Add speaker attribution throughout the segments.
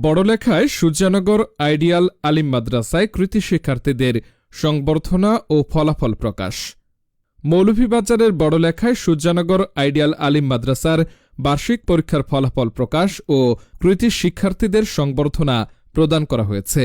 Speaker 1: বড়লেখায় সূর্যানগর ideal আলিম মাদ্রাসায় কৃতি শিক্ষার্থীদের সংবর্ধনা ও ফলাফল প্রকাশ। মৌলভীবাজারের বড়লেখায় সূর্যানগর আইডিয়াল আলিম মাদ্রাসার বার্ষিক পরীক্ষার ফলাফল প্রকাশ ও কৃতি শিক্ষার্থীদের সংবর্ধনা প্রদান করা হয়েছে।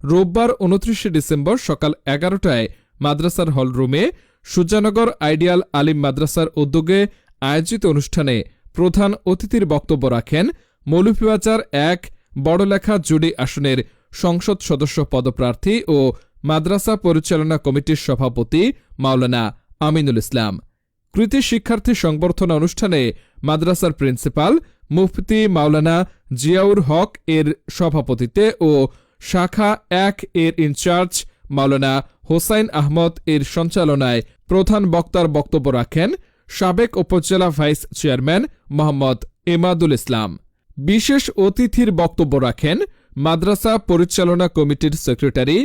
Speaker 1: রোববার উনত্রিশে ডিসেম্বর সকাল এগারোটায় মাদ্রাসার হলরুমে সূর্যানগর আইডিয়াল আলিম মাদ্রাসার উদ্যোগে আয়োজিত অনুষ্ঠানে প্রধান অতিথির বক্তব্য রাখেন মৌলভীবাজার এক বড়লেখা জুডি আসনের সংসদ সদস্য পদপ্রার্থী ও মাদ্রাসা পরিচালনা কমিটির সভাপতি মাওলানা আমিনুল ইসলাম। কৃতি শিক্ষার্থী সংবর্ধনা অনুষ্ঠানে মাদ্রাসার প্রিন্সিপাল মুফতি মাওলানা জিয়াউর হক এর সভাপতিত্বে ও শাখা এক এর ইনচার্জ মাওলানা হোসাইন আহমদ এর সঞ্চালনায় প্রধান বক্তার বক্তব্য রাখেন সাবেক উপজেলা ভাইস চেয়ারম্যান মোহাম্মদ এমাদুল ইসলাম। বিশেষ অতিথির বক্তব্য রাখেন মাদ্রাসা পরিচালনা কমিটির সেক্রেটারি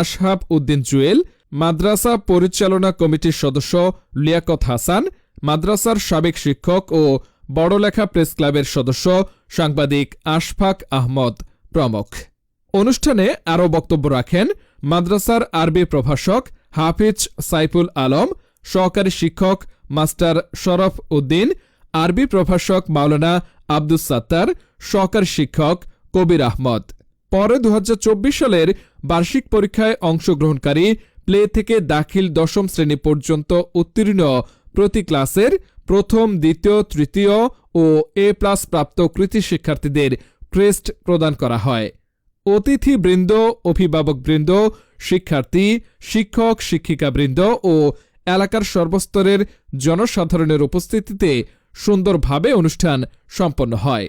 Speaker 1: আশহাব উদ্দিন জুয়েল, মাদ্রাসা পরিচালনা কমিটির সদস্য লিয়াকত হাসান, মাদ্রাসার সাবেক শিক্ষক ও বড়লেখা প্রেস ক্লাবের সদস্য সাংবাদিক আশফাক আহমদ প্রমুখ। অনুষ্ঠানে আরও বক্তব্য রাখেন মাদ্রাসার আরবি প্রভাষক হাফিজ সাইফুল আলম, সহকারী শিক্ষক মাস্টার শরফ উদ্দিন, আরবি প্রভাষক মাওলানা আব্দুস সাত্তার সহকারী শিক্ষক কবির আহমদ। পরে দু হাজার চব্বিশ সালের বার্ষিক পরীক্ষায় অংশগ্রহণকারী প্লে থেকে দাখিল দশম শ্রেণি পর্যন্ত উত্তীর্ণ প্রতি ক্লাসের প্রথম, দ্বিতীয়, তৃতীয় ও এ প্লাস প্রাপ্ত কৃতি শিক্ষার্থীদের ক্রেস্ট প্রদান করা হয়। অতিথিবৃন্দ, অভিভাবকবৃন্দ, শিক্ষার্থী, শিক্ষক, শিক্ষিকাবৃন্দ ও এলাকার সর্বস্তরের জনসাধারণের উপস্থিতিতে সুন্দরভাবে অনুষ্ঠান সম্পন্ন হয়।